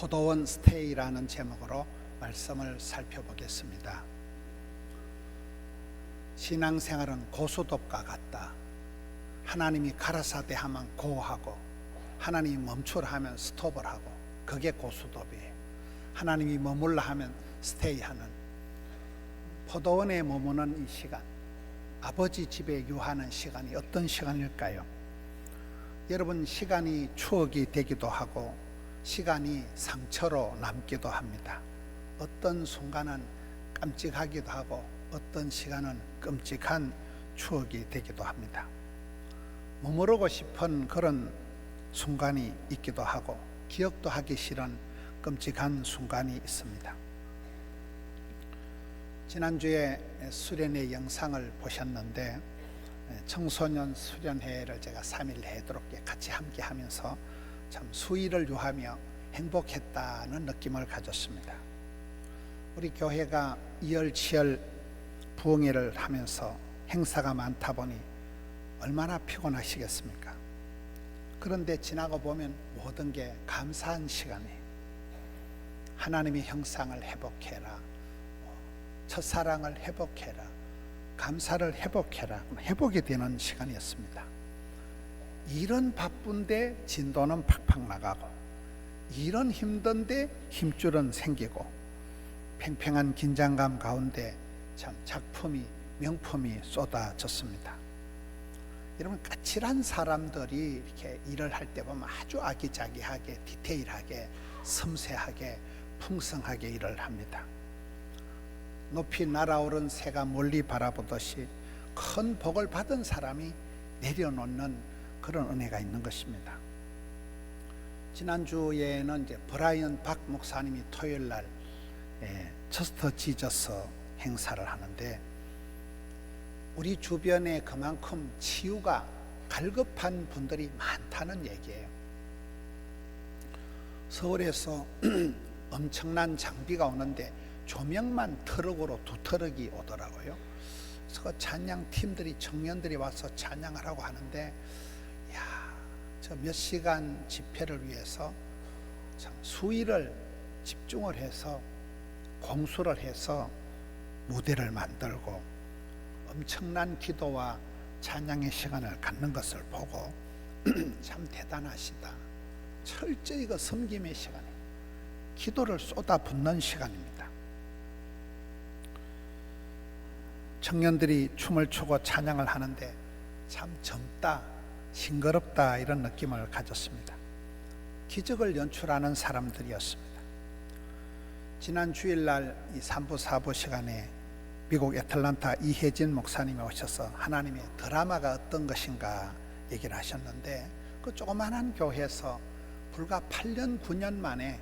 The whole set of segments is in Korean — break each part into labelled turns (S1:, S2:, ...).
S1: 포도원 스테이라는 제목으로 말씀을 살펴보겠습니다. 신앙생활은 고수톱과 같다. 하나님이 가라사대 하면 고하고 하나님이 멈추라 하면 스톱을 하고 그게 고수톱이에요. 하나님이 머물라 하면 스테이하는 포도원에 머무는 이 시간 아버지 집에 유하는 시간이 어떤 시간일까요? 여러분 시간이 추억이 되기도 하고 시간이 상처로 남기도 합니다. 어떤 순간은 깜찍하기도 하고 어떤 시간은 끔찍한 추억이 되기도 합니다. 머무르고 싶은 그런 순간이 있기도 하고 기억도 하기 싫은 끔찍한 순간이 있습니다. 지난주에 수련회 영상을 보셨는데 청소년 수련회를 제가 3일 내도록 같이 함께 하면서 참 수의를 유하며 행복했다는 느낌을 가졌습니다. 우리 교회가 이열치열 부흥회를 하면서 행사가 많다 보니 얼마나 피곤하시겠습니까? 그런데 지나고 보면 모든 게 감사한 시간이 하나님의 형상을 회복해라. 첫사랑을 회복해라. 감사를 회복해라. 회복이 되는 시간이었습니다. 이런 바쁜데 진도는 팍팍 나가고 이런 힘든데 힘줄은 생기고 팽팽한 긴장감 가운데 참 작품이 명품이 쏟아졌습니다. 여러분 까칠한 사람들이 이렇게 일을 할 때 보면 아주 아기자기하게 디테일하게 섬세하게 풍성하게 일을 합니다. 높이 날아오른 새가 멀리 바라보듯이 큰 복을 받은 사람이 내려놓는 그런 은혜가 있는 것입니다. 지난주에는 이제 브라이언 박 목사님이 토요일 날 예, 저스터 지저스 행사를 하는데 우리 주변에 그만큼 치유가 갈급한 분들이 많다는 얘기예요. 서울에서 엄청난 장비가 오는데 조명만 트럭으로 두 트럭이 오더라고요. 그래서 그 찬양 팀들이 청년들이 와서 찬양을 하고 하는데 몇 시간 집회를 위해서 참 수위를 집중을 해서 공수를 해서 무대를 만들고 엄청난 기도와 찬양의 시간을 갖는 것을 보고 참 대단하시다. 철저히 그 섬김의 시간이 기도를 쏟아붓는 시간입니다. 청년들이 춤을 추고 찬양을 하는데 참 젊다, 싱그럽다 이런 느낌을 가졌습니다. 기적을 연출하는 사람들이었습니다. 지난 주일날 이 3부 4부 시간에 미국 애틀란타 이혜진 목사님이 오셔서 하나님의 드라마가 어떤 것인가 얘기를 하셨는데 그 조그만한 교회에서 불과 8년 9년 만에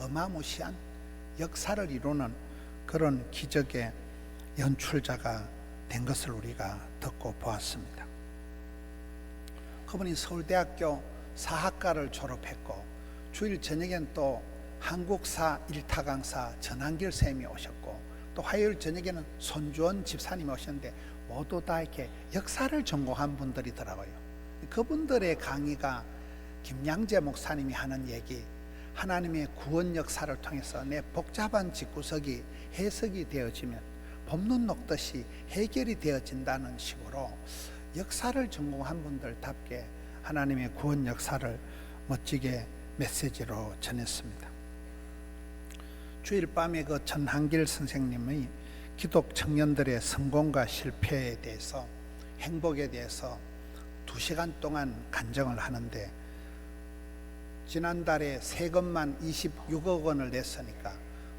S1: 어마무시한 역사를 이루는 그런 기적의 연출자가 된 것을 우리가 듣고 보았습니다. 그분이 서울대학교 사학과를 졸업했고 주일 저녁엔 또 한국사 일타 강사 전한길 쌤이 오셨고 또 화요일 저녁에는 손주원 집사님이 오셨는데 모두 다 이렇게 역사를 전공한 분들이더라고요. 그분들의 강의가 김양재 목사님이 하는 얘기 하나님의 구원 역사를 통해서 내 복잡한 집구석이 해석이 되어지면 법론 녹듯이 해결이 되어진다는 식으로 역사를 전공한 분들답게 하나님의 구원 역사를 멋지게 메시지로 전했습니다. 주일 밤에 그 전한길 선생님의 기독 청년들의 성공과 실패에 대해서 행복에 대해서 두 시간 동안 간정을 하는데 지난달에 세금만 26억 원을 냈으니까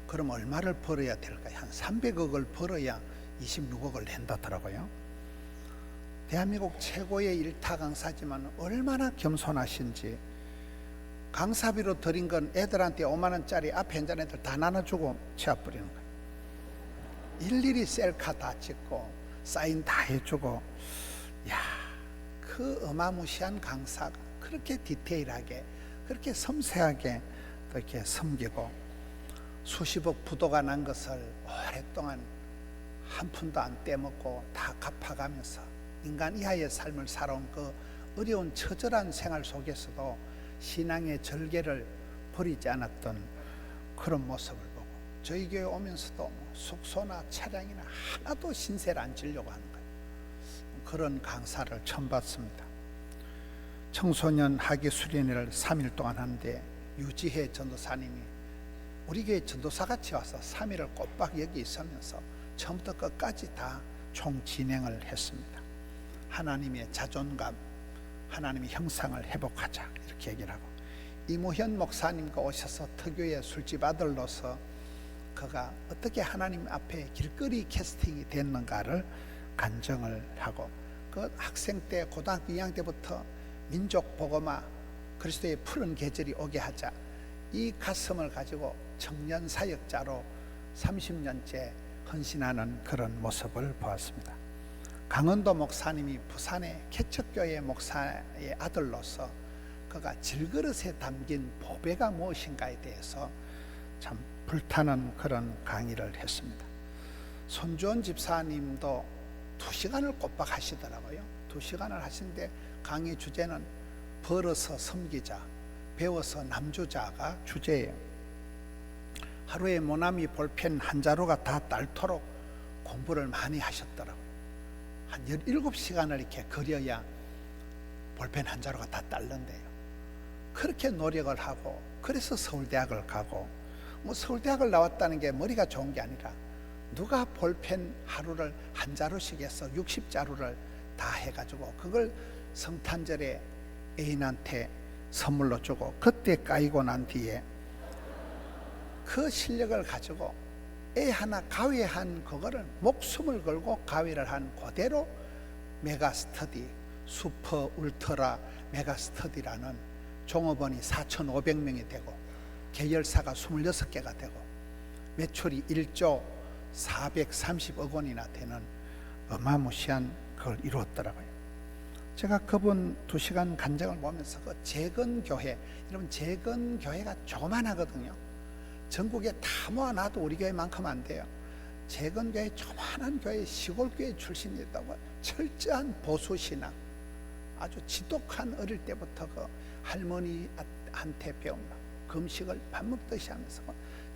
S1: 그럼 얼마를 벌어야 될까요? 한 300억을 벌어야 26억을 낸다더라고요. 대한민국 최고의 일타 강사지만 얼마나 겸손하신지 강사비로 드린 건 애들한테 5만 원짜리 앞에 앉은 애들 다 나눠주고 취업 부리는 거예요. 일일이 셀카 다 찍고 사인 다 해주고 야, 그 어마무시한 강사가 그렇게 디테일하게 그렇게 섬세하게 이렇게 섬기고 수십억 부도가 난 것을 오랫동안 한 푼도 안 떼먹고 다 갚아가면서 인간 이하의 삶을 살아온 그 어려운 처절한 생활 속에서도 신앙의 절개를 버리지 않았던 그런 모습을 보고 저희 교회 오면서도 뭐 숙소나 차량이나 하나도 신세를 안 지려고 하는 거예요. 그런 강사를 처음 봤습니다. 청소년 학위 수련회를 3일 동안 하는데 유지혜 전도사님이 우리 교회 전도사 같이 와서 3일을 꼬박 여기 있으면서 처음부터 끝까지 다 총 진행을 했습니다. 하나님의 자존감, 하나님의 형상을 회복하자. 이렇게 얘기를 하고. 이무현 목사님과 오셔서 특유의 술집 아들로서 그가 어떻게 하나님 앞에 길거리 캐스팅이 됐는가를 간증을 하고 그 학생 때 고등학교 2학년 때부터 민족 복음화 그리스도의 푸른 계절이 오게 하자. 이 가슴을 가지고 청년 사역자로 30년째 헌신하는 그런 모습을 보았습니다. 강원도 목사님이 부산의 개척교회 목사의 아들로서 그가 질그릇에 담긴 보배가 무엇인가에 대해서 참 불타는 그런 강의를 했습니다. 손주원 집사님도 두 시간을 꼬박 하시더라고요. 두 시간을 하시는데 강의 주제는 벌어서 섬기자, 배워서 남주자가 주제예요. 하루에 모나미 볼펜 한 자루가 다 닳도록 공부를 많이 하셨더라고요. 한 17시간을 이렇게 그려야 볼펜 한 자루가 다 닳는데요. 그렇게 노력을 하고 그래서 서울대학을 가고 뭐 서울대학을 나왔다는 게 머리가 좋은 게 아니라 누가 볼펜 하루를 한 자루씩 해서 60자루를 다 해가지고 그걸 성탄절에 애인한테 선물로 주고 그때 까이고 난 뒤에 그 실력을 가지고 애 하나 가위한 그거를 목숨을 걸고 가위를 한 그대로 메가 스터디 슈퍼 울트라 메가 스터디라는 종업원이 4,500명이 되고 계열사가 26개가 되고 매출이 1조 430억 원이나 되는 어마무시한 그걸 이루었더라고요. 제가 그분 두 시간 간증을 보면서 그 재건 교회, 여러분 재건 교회가 조그만하거든요. 전국에 다 모아놔도 우리 교회만큼 안 돼요. 재건 교회 조그만한 교회 시골 교회 출신이었다고 철저한 보수 신앙, 아주 지독한 어릴 때부터 그 할머니한테 배운 금식을 밥 먹듯이 하면서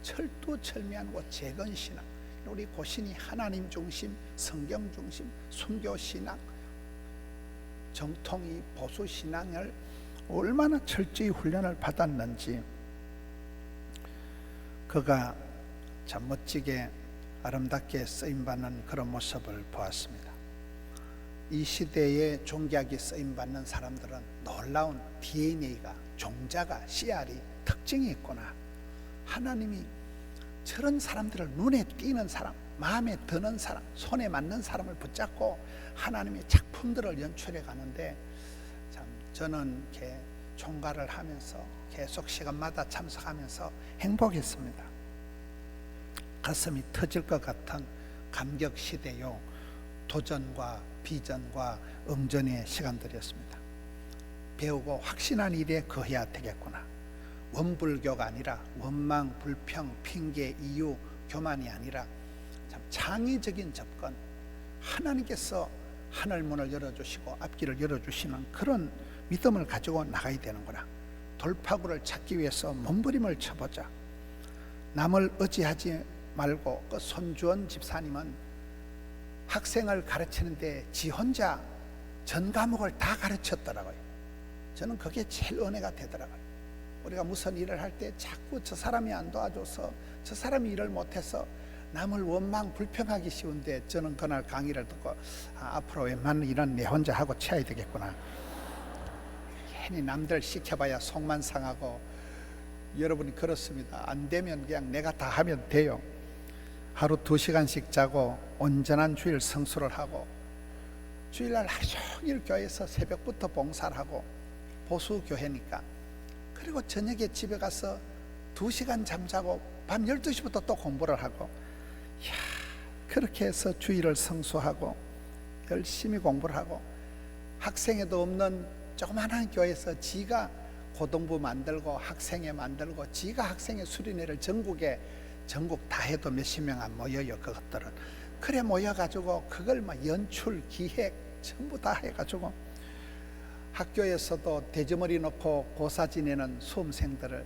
S1: 철두철미한 그 재건 신앙. 우리 고신이 하나님 중심, 성경 중심, 순교 신앙, 정통이 보수 신앙을 얼마나 철저히 훈련을 받았는지 그가 참 멋지게 아름답게 쓰임 받는 그런 모습을 보았습니다. 이 시대에 종교학이 쓰임 받는 사람들은 놀라운 DNA가 종자가 씨알이 특징이 있구나. 하나님이 저런 사람들을 눈에 띄는 사람, 마음에 드는 사람, 손에 맞는 사람을 붙잡고 하나님의 작품들을 연출해 가는데 참 저는 이렇게 총괄을 하면서 계속 시간마다 참석하면서 행복했습니다. 가슴이 터질 것 같은 감격 시대요 도전과 비전과 응전의 시간들이었습니다. 배우고 확신한 일에 거해야 되겠구나. 원불교가 아니라 원망, 불평, 핑계, 이유, 교만이 아니라 참 창의적인 접근. 하나님께서 하늘 문을 열어주시고 앞길을 열어주시는 그런 믿음을 가지고 나가야 되는구나. 돌파구를 찾기 위해서 몸부림을 쳐보자. 남을 의지하지 말고 그 손주원 집사님은 학생을 가르치는데 지 혼자 전 과목을 다 가르쳤더라고요. 저는 그게 제일 은혜가 되더라고요. 우리가 무슨 일을 할 때 자꾸 저 사람이 안 도와줘서 저 사람이 일을 못해서 남을 원망 불평하기 쉬운데 저는 그날 강의를 듣고 아, 앞으로 웬만한 일은 내 혼자 하고 치야 되겠구나. 괜히 남들 시켜봐야 속만 상하고 여러분이 그렇습니다. 안 되면 그냥 내가 다 하면 돼요. 하루 두 시간씩 자고 온전한 주일 성수를 하고 주일날 하루 종일 교회에서 새벽부터 봉사를 하고 보수 교회니까 그리고 저녁에 집에 가서 두 시간 잠자고 밤 12시부터 또 공부를 하고 야 그렇게 해서 주일을 성수하고 열심히 공부를 하고 학생에도 없는 조그마한 교회에서 지가 고등부 만들고 학생회 만들고 지가 학생회 수련회를 전국에 전국 다 해도 몇십 명 안 모여요 그것들은 그래 모여가지고 그걸 막 연출 기획 전부 다 해가지고 학교에서도 대저머리 놓고 고사 지내는 수험생들을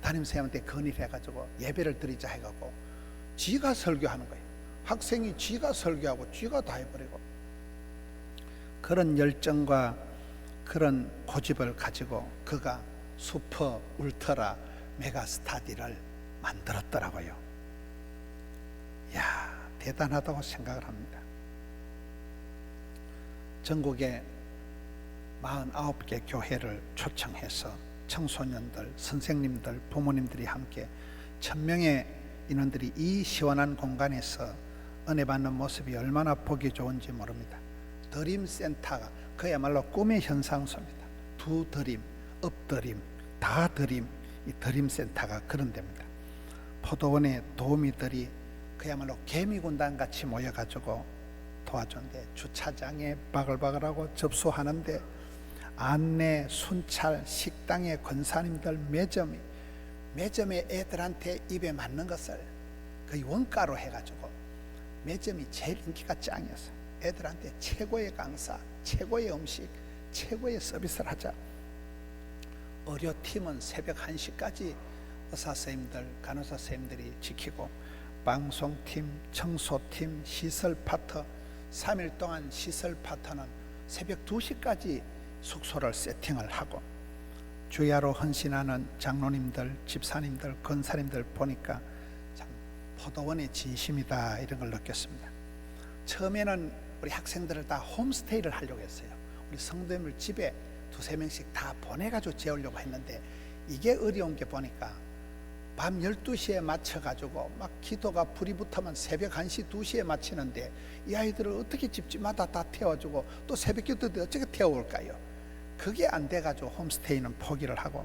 S1: 담임선생님한테 건의를 해가지고 예배를 드리자 해가고 지가 설교하는 거예요. 학생이 지가 설교하고 지가 다 해버리고 그런 열정과 그런 고집을 가지고 그가 슈퍼 울트라 메가 스타디를 만들었더라고요. 야 대단하다고 생각을 합니다. 전국에 49개 교회를 초청해서 청소년들, 선생님들, 부모님들이 함께 천명의 인원들이 이 시원한 공간에서 은혜 받는 모습이 얼마나 보기 좋은지 모릅니다. 드림 센터가 그야말로 꿈의 현상소입니다. 두 드림, 엎드림, 다 드림, 이 드림 센터가 그런 데입니다. 포도원의 도우미들이 그야말로 개미군단 같이 모여가지고 도와준데 주차장에 바글바글하고 접수하는데 안내, 순찰, 식당의 권사님들 매점이 매점의 애들한테 입에 맞는 것을 거의 원가로 해가지고 매점이 제일 인기가 짱이었어요. 애들한테 최고의 강사, 최고의 음식, 최고의 서비스를 하자. 의료 팀은 새벽 1시까지 의사 선생님들, 간호사 선생님들이 지키고 방송팀, 청소팀, 시설 파트 3일 동안 시설 파트는 새벽 2시까지 숙소를 세팅을 하고 주야로 헌신하는 장로님들, 집사님들, 권사님들 보니까 참 포도원의 진심이다 이런 걸 느꼈습니다. 처음에는 우리 학생들을 다 홈스테이를 하려고 했어요. 우리 성도님을 집에 두세 명씩 다 보내가지고 재우려고 했는데 이게 어려운 게 보니까 밤 12시에 맞춰가지고 막 기도가 불이 붙으면 새벽 1시, 2시에 마치는데 이 아이들을 어떻게 집집마다 다 태워주고 또 새벽 기도 때 어떻게 태워올까요? 그게 안 돼가지고 홈스테이는 포기를 하고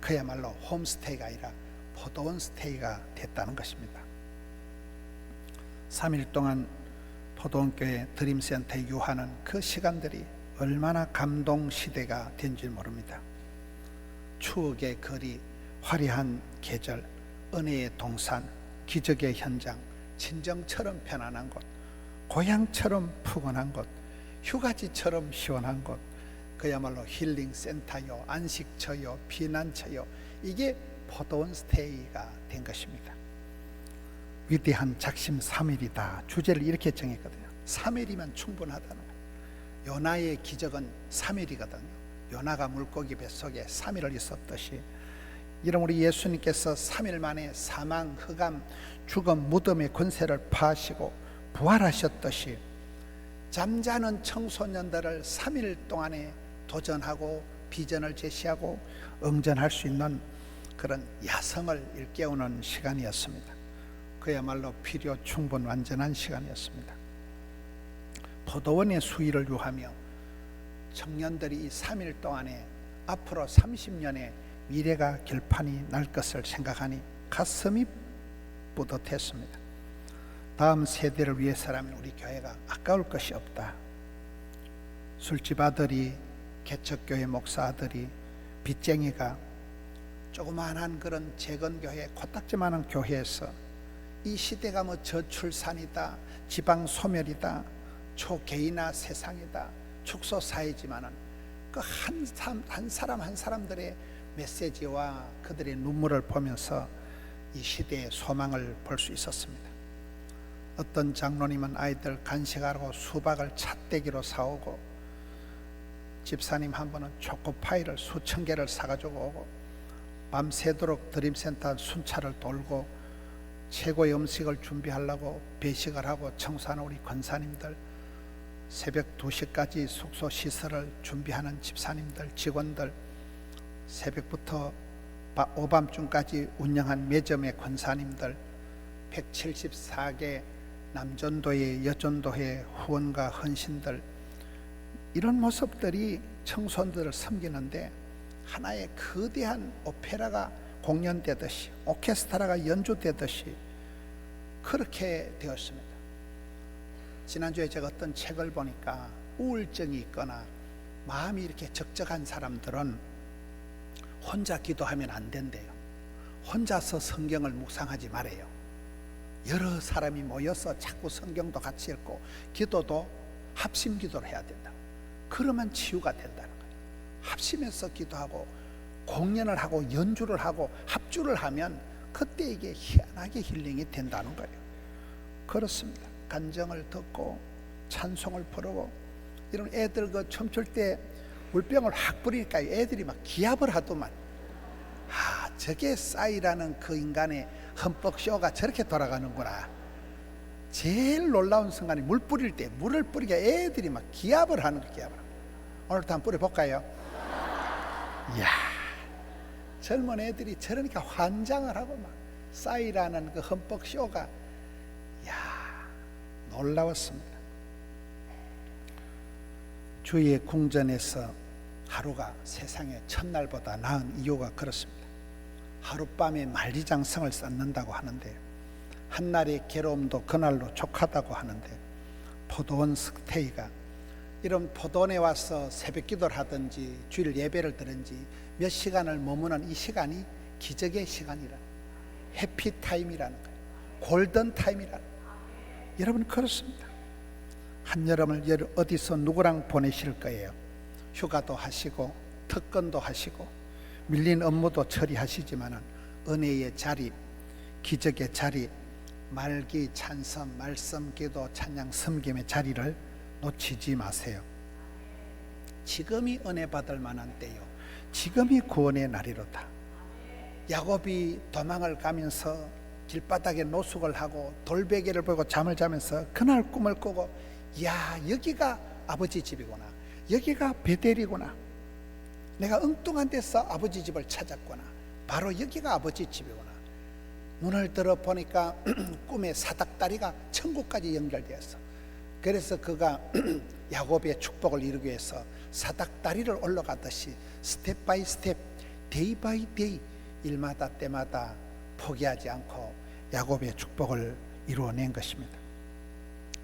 S1: 그야말로 홈스테이가 아니라 포도원 스테이가 됐다는 것입니다. 3일 동안 포도원교회 드림센터에 유하는 그 시간들이 얼마나 감동 시대가 된지 모릅니다. 추억의 거리, 화려한 계절, 은혜의 동산, 기적의 현장, 친정처럼 편안한 곳, 고향처럼 푸근한 곳, 휴가지처럼 시원한 곳, 그야말로 힐링 센터요, 안식처요, 피난처요. 이게 포도원 스테이가 된 것입니다. 위대한 작심 3일이다. 주제를 이렇게 정했거든요. 3일이면 충분하다는 거예요. 요나의 기적은 3일이거든요. 요나가 물고기 뱃속에 3일을 있었듯이 우리 예수님께서 3일 만에 사망, 흑암, 죽음, 무덤의 권세를 파하시고 부활하셨듯이 잠자는 청소년들을 3일 동안에 도전하고 비전을 제시하고 응전할 수 있는 그런 야성을 일깨우는 시간이었습니다. 그야말로 필요 충분 완전한 시간이었습니다. 포도원의 수위를 유하며 청년들이 이 3일 동안에 앞으로 30년의 미래가 결판이 날 것을 생각하니 가슴이 뿌듯했습니다. 다음 세대를 위해서라면 우리 교회가 아까울 것이 없다. 술집 아들이 개척교회 목사 아들이 빚쟁이가 조그마한 그런 재건 교회 코딱지만한 교회에서 이 시대가 뭐 저출산이다 지방 소멸이다 초개인화 세상이다 축소 사회지만은 그한 사람 한 사람 한 사람들의 메시지와 그들의 눈물을 보면서 이 시대의 소망을 볼 수 있었습니다. 어떤 장로님은 아이들 간식하고 수박을 찻대기로 사오고 집사님 한 번은 초코파이를 수천 개를 사가지고 오고 밤새도록 드림센터 순찰을 돌고 최고의 음식을 준비하려고 배식을 하고 청소하는 우리 권사님들 새벽 2시까지 숙소 시설을 준비하는 집사님들 직원들 새벽부터 오밤중까지 운영한 매점의 권사님들 174개 남전도의 여전도의 후원과 헌신들 이런 모습들이 청소년들을 섬기는데 하나의 거대한 오페라가 공연되듯이 오케스트라가 연주되듯이 그렇게 되었습니다. 지난주에 제가 어떤 책을 보니까 우울증이 있거나 마음이 이렇게 적적한 사람들은 혼자 기도하면 안 된대요. 혼자서 성경을 묵상하지 말아요. 여러 사람이 모여서 자꾸 성경도 같이 읽고 기도도 합심 기도를 해야 된다. 그러면 치유가 된다는 거예요. 합심해서 기도하고 공연을 하고 연주를 하고 합주를 하면 그때 이게 희한하게 힐링이 된다는 거예요. 그렇습니다. 간정을 듣고 찬송을 부르고 이런 애들 그 춤출 때 물병을 확 뿌리니까 애들이 막 기합을 하더만 아 저게 싸이라는 그 인간의 흠뻑 쇼가 저렇게 돌아가는구나 제일 놀라운 순간이 물 뿌릴 때 물을 뿌리게 애들이 막 기합을 하는 거 기합을 오늘도 한번 뿌려볼까요? 이야 젊은 애들이 저러니까 환장을 하고 막 싸이라는 그 흠뻑 쇼가 이야 놀라웠습니다 주의 궁전에서 하루가 세상의 첫날보다 나은 이유가 그렇습니다. 하룻밤에 만리장성을 쌓는다고 하는데 한날의 괴로움도 그날로 족하다고 하는데 포도원 스테이가 이런 포도원에 와서 새벽 기도를 하든지 주일 예배를 드든지 몇 시간을 머무는 이 시간이 기적의 시간이라 해피 타임이라는 거예요. 골든 타임이라는 거예요. 여러분 그렇습니다. 한여름을 여- 어디서 누구랑 보내실 거예요? 휴가도 하시고 특근도 하시고 밀린 업무도 처리하시지만은 은혜의 자리, 기적의 자리, 말기 찬성, 말씀, 기도, 찬양, 섬김의 자리를 놓치지 마세요. 지금이 은혜 받을 만한 때요. 지금이 구원의 날이로다. 야곱이 도망을 가면서 길바닥에 노숙을 하고 돌베개를 보고 잠을 자면서 그날 꿈을 꾸고 야 여기가 아버지 집이구나 여기가 베델이구나 내가 엉뚱한 데서 아버지 집을 찾았구나 바로 여기가 아버지 집이구나 눈을 들어 보니까 꿈에 사닥다리가 천국까지 연결되었어 그래서 그가 야곱의 축복을 이루기 위해서 사닥다리를 올라가듯이 스텝 바이 스텝 데이 바이 데이 일마다 때마다 포기하지 않고 야곱의 축복을 이루어낸 것입니다.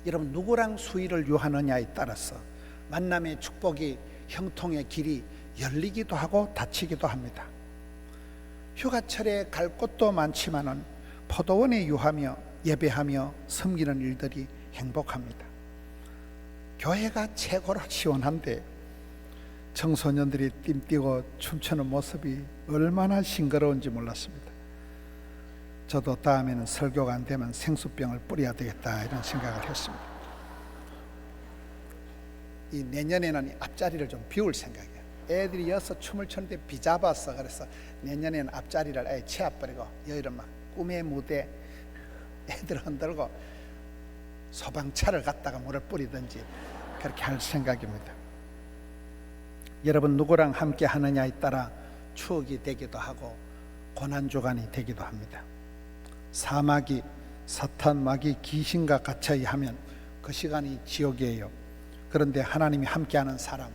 S1: 여러분 누구랑 수위를 유하느냐에 따라서 만남의 축복이 형통의 길이 열리기도 하고 닫히기도 합니다. 휴가철에 갈 곳도 많지만은 포도원에 유하며 예배하며 섬기는 일들이 행복합니다. 교회가 최고로 시원한데 청소년들이 띵뛰고 춤추는 모습이 얼마나 싱그러운지 몰랐습니다. 저도 다음에는 설교가 안 되면 생수병을 뿌려야 되겠다 이런 생각을 했습니다. 이 내년에는 이 앞자리를 좀 비울 생각이에요. 애들이 여서 춤을 추는데 비잡았어. 그래서 내년에는 앞자리를 아예 채워버리고 여기를 막 꿈의 무대 애들 흔들고 소방차를 갖다가 물을 뿌리든지 그렇게 할 생각입니다. 여러분 누구랑 함께 하느냐에 따라 추억이 되기도 하고 고난 주간이 되기도 합니다. 사마귀, 사탄, 마귀, 귀신과 같이 하면 그 시간이 지옥이에요. 그런데 하나님이 함께하는 사람,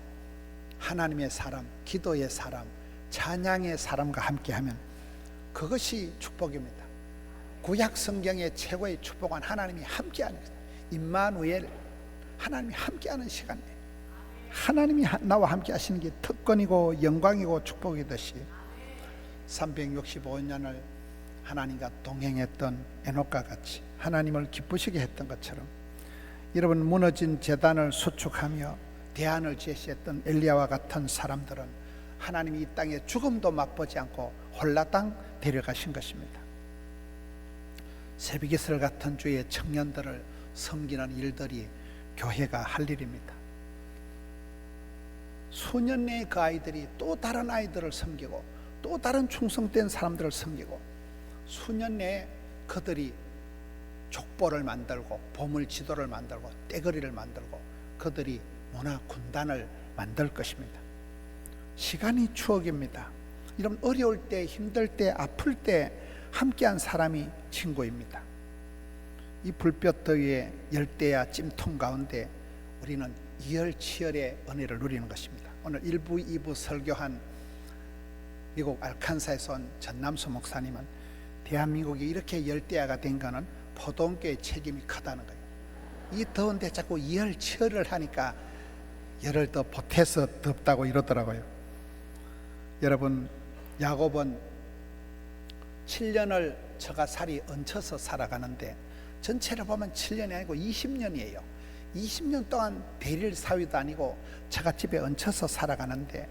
S1: 하나님의 사람, 기도의 사람, 찬양의 사람과 함께하면 그것이 축복입니다. 구약 성경의 최고의 축복은 하나님이 함께하는 것. 임마누엘 하나님이 함께하는 시간이에요. 하나님이 하- 나와 함께 하시는 게 특권이고 영광이고 축복이듯이 365년을 하나님과 동행했던 에녹과 같이 하나님을 기쁘시게 했던 것처럼 여러분 무너진 재단을 수축하며 대안을 제시했던 엘리야와 같은 사람들은 하나님이 이 땅에 죽음도 맛보지 않고 홀라당 데려가신 것입니다. 새벽이슬 같은 주의 청년들을 섬기는 일들이 교회가 할 일입니다. 내에 그 아이들이 또 다른 아이들을 섬기고 또 다른 충성된 사람들을 섬기고 수년 내에 그들이 족보를 만들고 보물 지도를 만들고 떼거리를 만들고 그들이 문화 군단을 만들 것입니다. 시간이 추억입니다. 이런 어려울 때, 힘들 때, 아플 때 함께한 사람이 친구입니다. 이 불볕 더위에 열대야 찜통 가운데 우리는 이열치열의 은혜를 누리는 것입니다. 오늘 1부, 2부 설교한 미국 알칸사에서 온 전남수 목사님은 대한민국이 이렇게 열대야가 된 거는 포동교의 책임이 크다는 거예요. 이 더운데 자꾸 이열치열을 하니까 열을 더 보태서 덥다고 이러더라고요. 여러분, 야곱은 7년을 저가 살이 얹혀서 살아가는데 전체를 보면 7년이 아니고 20년이에요. 20년 동안 대릴 사위도 아니고 저가 집에 얹혀서 살아가는데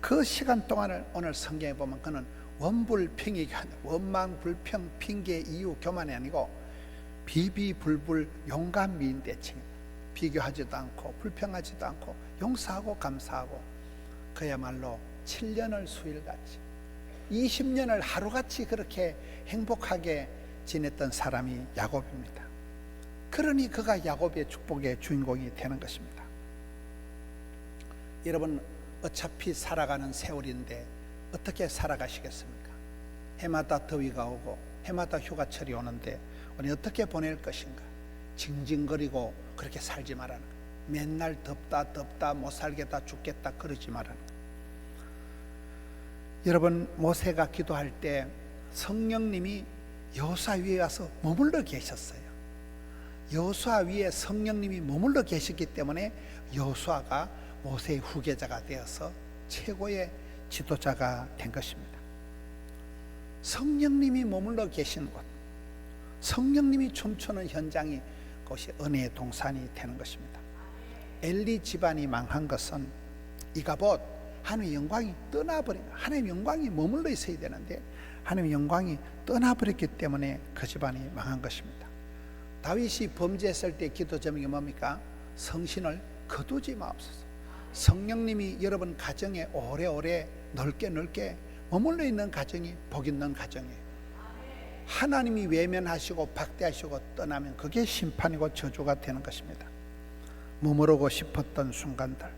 S1: 그 시간 동안을 오늘 성경에 보면 그는 원불평이 원망 불평 핑계 이유 교만이 아니고 비비불불 용감 미인 대칭 비교하지도 않고 불평하지도 않고 용서하고 감사하고 그야말로 7년을 수일같이 20년을 하루같이 그렇게 행복하게 지냈던 사람이 야곱입니다. 그러니 그가 야곱의 축복의 주인공이 되는 것입니다. 여러분 어차피 살아가는 세월인데 어떻게 살아가시겠습니까? 해마다 더위가 오고 해마다 휴가철이 오는데 우리 어떻게 보낼 것인가? 징징거리고 그렇게 살지 말라는 거. 맨날 덥다 덥다 못 살겠다 죽겠다 그러지 말라는 거. 여러분 모세가 기도할 때 성령님이 여호수아 위에 와서 머물러 계셨어요. 여호수아 위에 성령님이 머물러 계셨기 때문에 여호수아가 모세의 후계자가 되어서 최고의 지도자가 된 것입니다. 성령님이 머물러 계신 곳, 성령님이 춤추는 현장이 그것이 은혜의 동산이 되는 것입니다. 엘리 집안이 망한 것은 이가봇 하나님의 영광이 떠나버린 하나님의 영광이 머물러 있어야 되는데 하나님의 영광이 떠나버렸기 때문에 그 집안이 망한 것입니다. 다윗이 범죄했을 때 기도 제목이 뭡니까? 성신을 거두지 마옵소서. 성령님이 여러분 가정에 오래오래 넓게 넓게 머물러 있는 가정이 복 있는 가정이에요. 하나님이 외면하시고 박대하시고 떠나면 그게 심판이고 저주가 되는 것입니다. 머무르고 싶었던 순간들,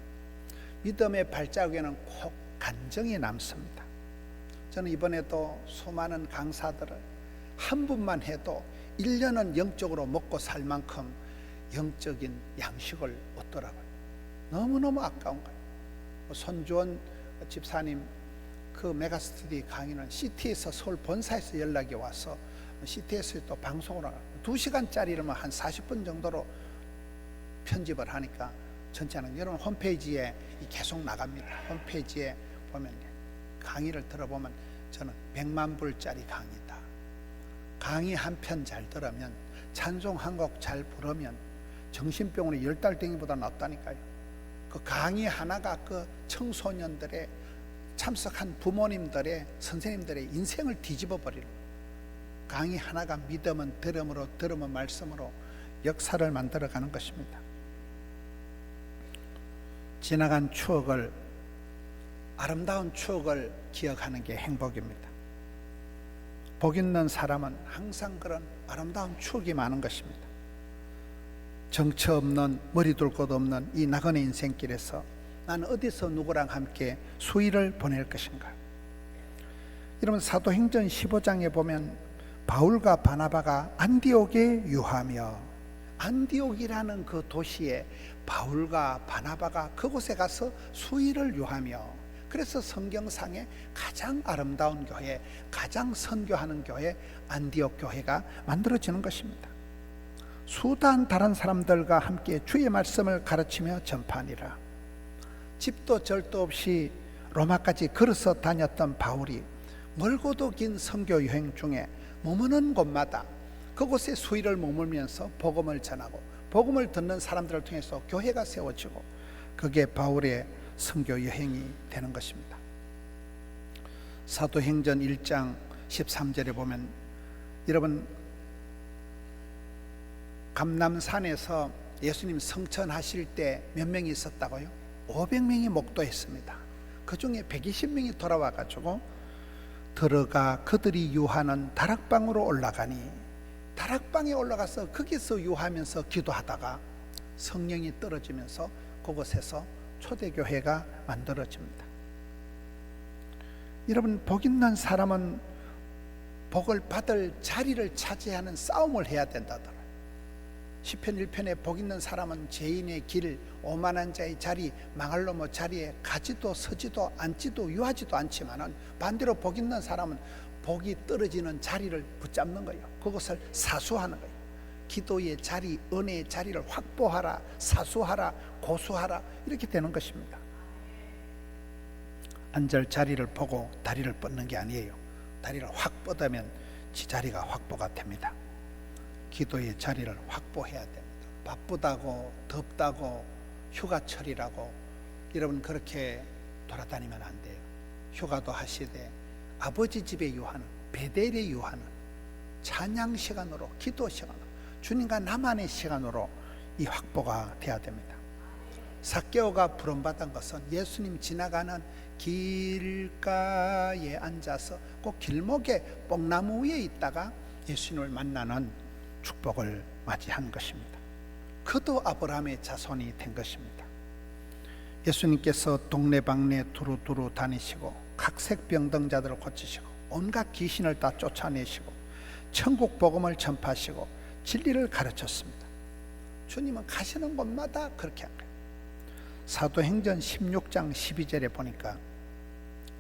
S1: 믿음의 발자국에는 꼭 간정이 남습니다. 저는 이번에도 수많은 강사들을 한 분만 해도 1년은 영적으로 먹고 살 만큼 영적인 양식을 얻더라고요. 너무너무 아까운 거예요. 손주원 집사님 그 메가스터디 강의는 CT에서 서울 본사에서 연락이 와서 CT에서 또 방송을 하고 2시간짜리라면 한 40분 정도로 편집을 하니까 전체는 여러분 홈페이지에 계속 나갑니다. 홈페이지에 보면 강의를 들어보면 저는 100만 불짜리 강의다. 강의 한 편 잘 들으면 찬송 한 곡 잘 부르면 정신병원에 열 달 땡이보다 낫다니까요. 그 강의 하나가 그 청소년들의 참석한 부모님들의 선생님들의 인생을 뒤집어 버리는 강의 하나가 믿음은 들음으로 들음은 말씀으로 역사를 만들어 가는 것입니다. 지나간 추억을 아름다운 추억을 기억하는 게 행복입니다. 복 있는 사람은 항상 그런 아름다운 추억이 많은 것입니다. 정처 없는 머리 둘 곳 없는 이 나그네 인생길에서 나는 어디서 누구랑 함께 수일을 보낼 것인가? 여러분 사도행전 15장에 보면 바울과 바나바가 안디옥에 유하며 안디옥이라는 그 도시에 바울과 바나바가 그곳에 가서 수일을 유하며 그래서 성경상에 가장 아름다운 교회, 가장 선교하는 교회 안디옥 교회가 만들어지는 것입니다. 수단 다른 사람들과 함께 주의 말씀을 가르치며 전파하니라. 집도 절도 없이 로마까지 걸어서 다녔던 바울이 멀고도 긴 선교 여행 중에 머무는 곳마다 그곳에 수일을 머물면서 복음을 전하고 복음을 듣는 사람들을 통해서 교회가 세워지고 그게 바울의 선교 여행이 되는 것입니다. 사도행전 1장 13절에 보면 여러분 감남산에서 예수님 성천하실 때 몇 명이 있었다고요? 500명이 목도했습니다. 그 중에 120명이 돌아와 가지고 들어가 그들이 유하는 다락방으로 올라가니 다락방에 올라가서 거기서 유하면서 기도하다가 성령이 떨어지면서 그곳에서 초대교회가 만들어집니다. 여러분 복 있는 사람은 복을 받을 자리를 차지하는 싸움을 해야 된다더라. 시편 1편에 복 있는 사람은 죄인의 길, 오만한 자의 자리, 망할 놈의 자리에 가지도 서지도 앉지도 유하지도 않지만은 반대로 복 있는 사람은 복이 떨어지는 자리를 붙잡는 거예요. 그것을 사수하는 거예요. 기도의 자리, 은혜의 자리를 확보하라, 사수하라, 고수하라 이렇게 되는 것입니다. 앉을 자리를 보고 다리를 뻗는 게 아니에요. 다리를 확 뻗으면 지 자리가 확보가 됩니다. 기도의 자리를 확보해야 됩니다. 바쁘다고 덥다고 휴가철이라고 여러분 그렇게 돌아다니면 안 돼요. 휴가도 하시되 아버지 집에 유하는 베델에 유하는 찬양 시간으로 기도 시간으로 주님과 나만의 시간으로 이 확보가 돼야 됩니다. 사개오가 부름받은 것은 예수님 지나가는 길가에 앉아서 꼭 길목에 뽕나무 위에 있다가 예수님을 만나는 축복을 맞이한 것입니다. 그도 아브라함의 자손이 된 것입니다. 예수님께서 동네방네 두루두루 다니시고 각색 병등자들을 고치시고 온갖 귀신을 다 쫓아내시고 천국 복음을 전파하시고 진리를 가르쳤습니다. 주님은 가시는 곳마다 그렇게 한 거예요. 사도행전 16장 12절에 보니까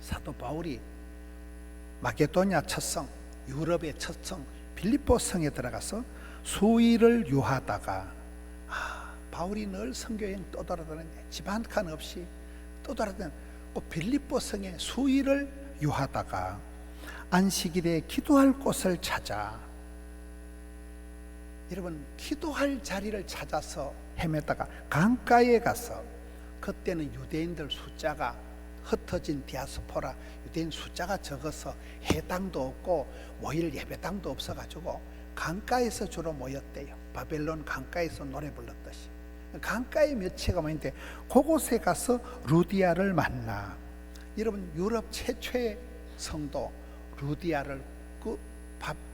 S1: 사도 바울이 마게도냐 첫성, 유럽의 첫성 빌립보 성에 들어가서 수일을 유하다가 아, 바울이 늘 선교여행 떠돌아다니는데 집한 칸 없이 떠돌아다니는 꼭 빌립보 성에 수일을 유하다가 안식일에 기도할 곳을 찾아 여러분 기도할 자리를 찾아서 헤매다가 강가에 가서 그때는 유대인들 숫자가 흩어진 디아스포라 유대인 숫자가 적어서 해당도 없고 모일 예배당도 없어가지고 강가에서 주로 모였대요. 바벨론 강가에서 노래 불렀듯이 강가에 몇 채가 모인데 그곳에 가서 루디아를 만나 여러분 유럽 최초의 성도 루디아를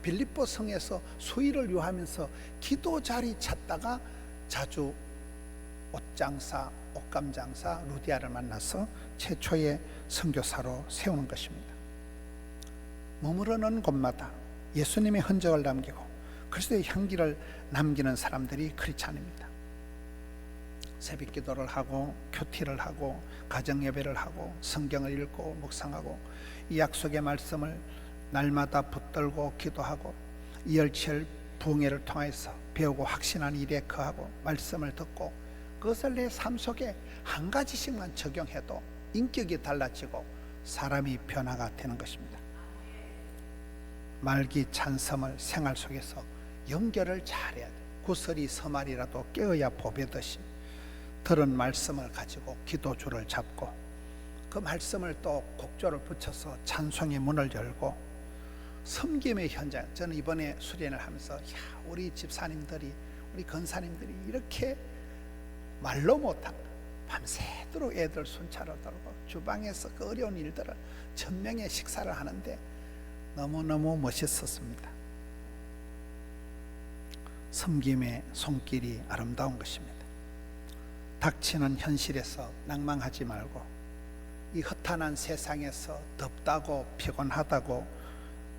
S1: 빌립보 성에서 수의를 요하면서 기도 자리 찾다가 자주 옷장사, 옷감장사 루디아를 만나서 최초의 선교사로 세우는 것입니다. 머무르는 곳마다 예수님의 흔적을 남기고 그리스도의 향기를 남기는 사람들이 크리스찬입니다. 새벽 기도를 하고 큐티를 하고 가정 예배를 하고 성경을 읽고 묵상하고 이 약속의 말씀을 날마다 붙들고 기도하고 이열치열 부흥회를 통해서 배우고 확신한 일에 거하고 말씀을 듣고 그것을 내 삶 속에 한 가지씩만 적용해도 인격이 달라지고 사람이 변화가 되는 것입니다. 말기 찬섬을 생활 속에서 연결을 잘해야 돼. 구설이 서말이라도 깨어야 보배듯이 들은 말씀을 가지고 기도줄을 잡고 그 말씀을 또 곡조를 붙여서 찬송의 문을 열고 섬김의 현장. 저는 이번에 수련을 하면서 야, 우리 집사님들이 우리 건사님들이 이렇게 말로 못한 거. 밤새도록 애들 순찰을 돌고 주방에서 그 어려운 일들을 천명의 식사를 하는데 너무너무 멋있었습니다. 섬김의 손길이 아름다운 것입니다. 닥치는 현실에서 낭망하지 말고 이 허탄한 세상에서 덥다고 피곤하다고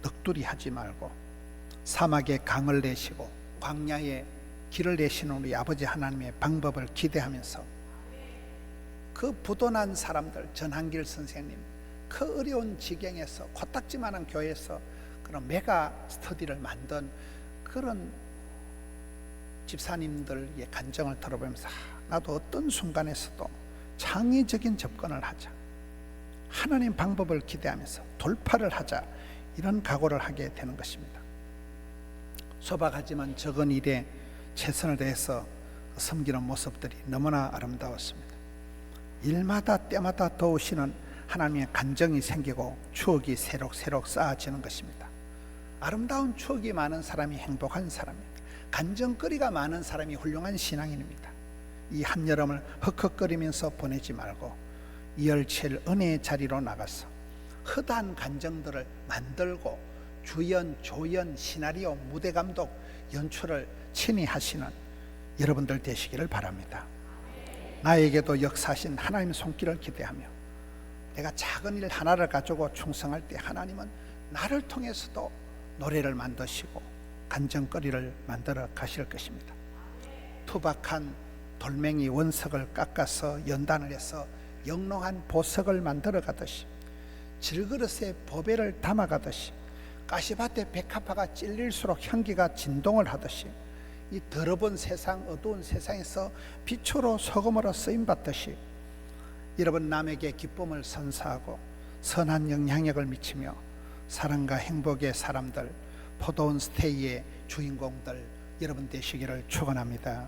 S1: 넋두리 하지 말고 사막에 강을 내시고 광야에 길을 내시는 우리 아버지 하나님의 방법을 기대하면서 그 부도난 사람들 전한길 선생님 그 어려운 지경에서 코딱지만한 교회에서 그런 메가 스터디를 만든 그런 집사님들의 간정을 들어보면서 아, 나도 어떤 순간에서도 창의적인 접근을 하자. 하나님 방법을 기대하면서 돌파를 하자 이런 각오를 하게 되는 것입니다. 소박하지만 적은 일에 최선을 다해서 섬기는 모습들이 너무나 아름다웠습니다. 일마다 때마다 도우시는 하나님의 간정이 생기고 추억이 새록새록 쌓아지는 것입니다. 아름다운 추억이 많은 사람이 행복한 사람입니다. 간정거리가 많은 사람이 훌륭한 신앙인입니다. 이 한여름을 헉헉거리면서 보내지 말고 이열칠 은혜의 자리로 나가서 허다한 간정들을 만들고 주연, 조연, 시나리오, 무대 감독, 연출을 친히 하시는 여러분들 되시기를 바랍니다. 나에게도 역사하신 하나님 손길을 기대하며 내가 작은 일 하나를 가지고 충성할 때 하나님은 나를 통해서도 노래를 만드시고 간정거리를 만들어 가실 것입니다. 투박한 돌멩이 원석을 깎아서 연단을 해서 영롱한 보석을 만들어 가듯이 질그릇에 보배를 담아 가듯이 가시밭에 백합화가 찔릴수록 향기가 진동을 하듯이 이 더러운 세상 어두운 세상에서 빛으로 소금으로 쓰임 받듯이 여러분 남에게 기쁨을 선사하고 선한 영향력을 미치며 사랑과 행복의 사람들 포도원 스테이의 주인공들 여러분 되시기를 축원합니다.